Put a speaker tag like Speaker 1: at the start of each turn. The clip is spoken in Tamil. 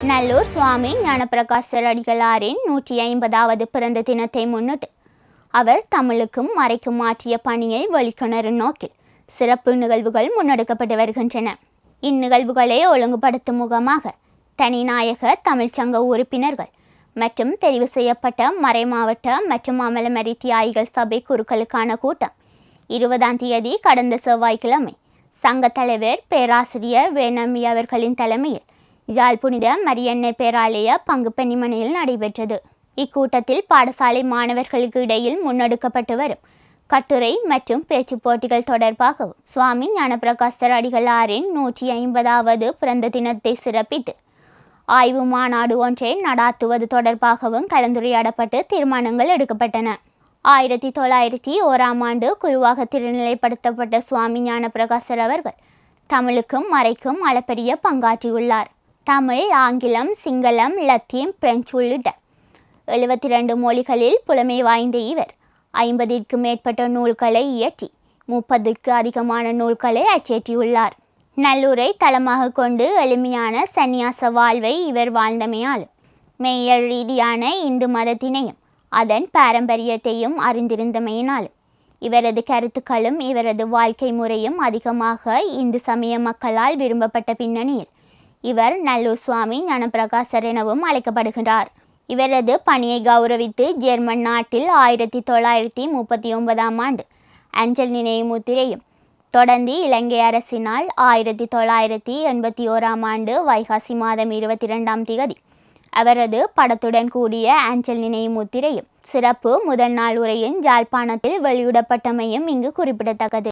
Speaker 1: நல்லூர் சுவாமி ஞானப்பிரகாசர் அடிகளாரின் நூற்றி ஐம்பதாவது பிறந்த தினத்தை முன்னிட்டு அவர் தமிழுக்கும் மறைக்கும் ஆற்றிய பணியை வெளிக்கொணரும் நோக்கில் சிறப்பு நிகழ்வுகள் முன்னெடுக்கப்பட்டு வருகின்றன. இந்நிகழ்வுகளை ஒழுங்குபடுத்தும் முகமாக தனிநாயக தமிழ்ச்சங்க உறுப்பினர்கள் மற்றும் தெரிவு செய்யப்பட்ட மறைமாவட்ட மற்றும் அமலமரி தியாகிகள் சபை குருக்களுக்கான கூட்டம் இருபதாம் தேதி கடந்த செவ்வாய்க்கிழமை சங்க தலைவர் பேராசிரியர் வேணமி அவர்களின் தலைமையில் யாழ் புனித மரியன்னை பேராலய பங்கு பெண்ணிமனையில் நடைபெற்றது. இக்கூட்டத்தில் பாடசாலை மாணவர்களுக்கு இடையில் முன்னெடுக்கப்பட்டு வரும் கட்டுரை மற்றும் பேச்சு போட்டிகள் தொடர்பாகவும் சுவாமி ஞானப்பிரகாசர் அடிகளாரின் நூற்றி ஐம்பதாவது பிறந்த தினத்தை சிறப்பித்து ஆய்வு மாநாடு ஒன்றை நடாத்துவது தொடர்பாகவும் கலந்துரையாடப்பட்டு தீர்மானங்கள் எடுக்கப்பட்டன. ஆயிரத்தி தொள்ளாயிரத்தி ஓராம் ஆண்டு குருவாக திருநிலைப்படுத்தப்பட்ட சுவாமி ஞானபிரகாசர் அவர்கள் தமிழுக்கும் மறைக்கும் அளப்பரிய பங்காற்றியுள்ளார். தமிழ் ஆங்கிலம் சிங்களம் லத்தீன் பிரெஞ்சு உள்ளிட்ட எழுபத்தி ரெண்டு மொழிகளில் புலமை வாய்ந்த இவர். ஐம்பதிற்கு மேற்பட்ட நூல்களை இயற்றி முப்பதுக்கு அதிகமான நூல்களை அச்சேற்றியுள்ளார். நல்லூரை தளமாக கொண்டு எளிமையான சந்நியாச வாழ்வை இவர் வாழ்ந்தமையால் மெய்யல் ரீதியான இந்து மதத்தினையும் அதன் பாரம்பரியத்தையும் அறிந்திருந்தமையினால் இவரது கருத்துக்களும் இவரது வாழ்க்கை முறையும் அதிகமாக இந்து சமய மக்களால் விரும்பப்பட்ட பின்னணியில் இவர் நல்லூர் சுவாமி ஞானப்பிரகாசர் எனவும் அழைக்கப்படுகிறார் இவரது பணியை கௌரவித்து ஜெர்மன் நாட்டில் ஆயிரத்தி தொள்ளாயிரத்தி முப்பத்தி ஒன்பதாம் ஆண்டு அஞ்சல் நினைவு முத்திரையும் தொடர்ந்து இலங்கை அரசினால் ஆயிரத்தி தொள்ளாயிரத்தி எண்பத்தி ஓராம் ஆண்டு வைகாசி மாதம் இருபத்தி ரெண்டாம் திகதி அவரது படத்துடன் கூடிய ஆஞ்சல் நினைவு முத்திரையும் சிறப்பு முதல் நாள் உரையின் ஜாழ்ப்பாணத்தில் வெளியிடப்பட்டமையும் இங்கு குறிப்பிடத்தக்கது.